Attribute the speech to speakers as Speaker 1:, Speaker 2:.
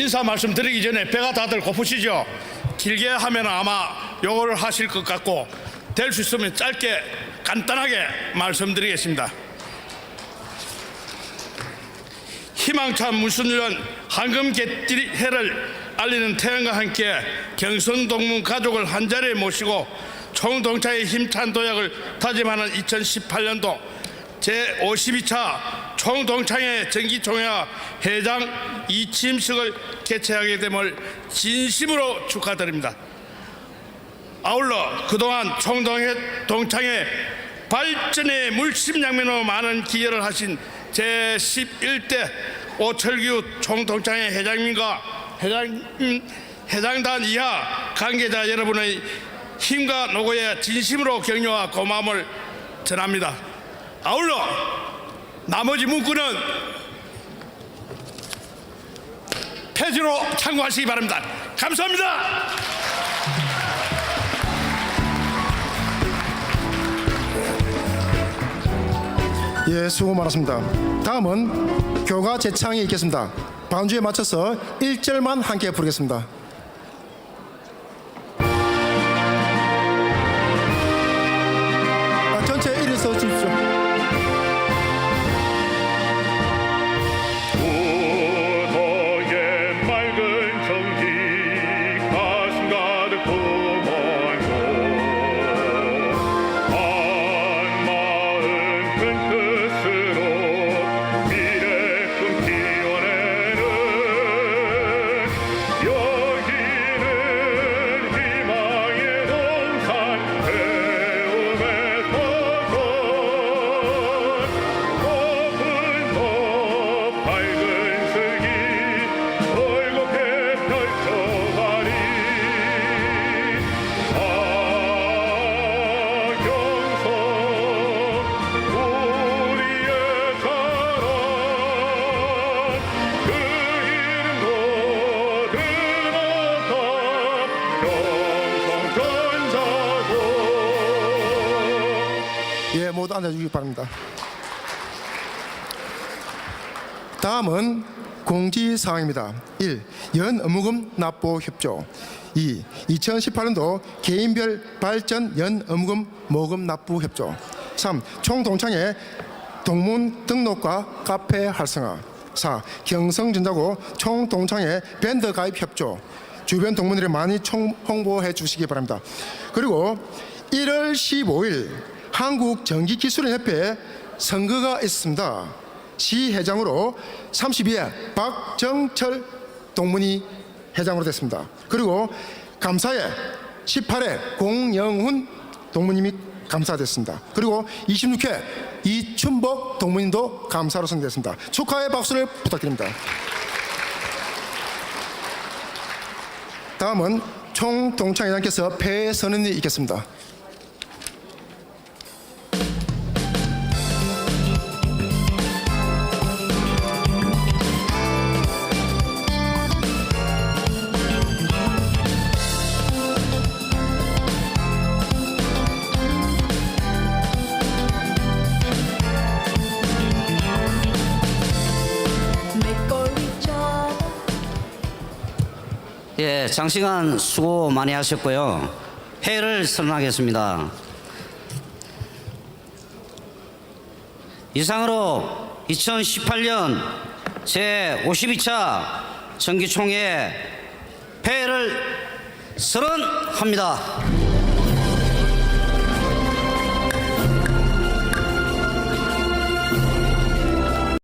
Speaker 1: 인사 말씀 드리기 전에 배가 다들 고프시죠? 길게 하면 아마 요거를 하실 것 같고 될 수 있으면 짧게 간단하게 말씀드리겠습니다. 희망찬 무순년 황금 개띠 해를 알리는 태양과 함께 경성동문 가족을 한자리에 모시고 총동차의 힘찬 도약을 다짐하는 2018년도 제52차 총동창회 정기총회와 회장 이침식을 개최하게 됨을 진심으로 축하드립니다. 아울러 그동안 총동회 동창회 발전의 물심양면으로 많은 기여를 하신 제11대 오철규 총동창회 회장님과 회장, 음, 회장단 이하 관계자 여러분의 힘과 노고에 진심으로 격려와 고마움을 전합니다. 아울러 나머지 문구는 폐지로 참고하시기 바랍니다. 감사합니다.
Speaker 2: 예, 수고 많았습니다. 다음은 교가 재창이 있겠습니다. 반주에 맞춰서 1절만 함께 부르겠습니다. 예, 모두 앉아주시기 바랍니다. 다음은 공지사항입니다. 1. 연어무금 납부 협조 2. 2018년도 개인별 발전 연어무금 모금 납부 협조 3. 총동창회 동문 등록과 카페 활성화 4. 경성전자고 총동창회 밴드 가입 협조 주변 동문들이 많이 총 홍보해 주시기 바랍니다. 그리고 1월 15일 한국전기기술협회 선거가 있습니다. 시회장으로 32회 박정철 동문이 회장으로 됐습니다. 그리고 감사에 18회 공영훈 동문님이 감사됐습니다. 그리고 26회 이춘복 동문님도 감사로 선정됐습니다. 축하의 박수를 부탁드립니다. 다음은 총동창회장께서 폐 선언이 있겠습니다.
Speaker 3: 예, 장시간 수고 많이 하셨고요. 회의를 선언하겠습니다. 이상으로 2018년 제52차 정기총회 회의를 선언합니다.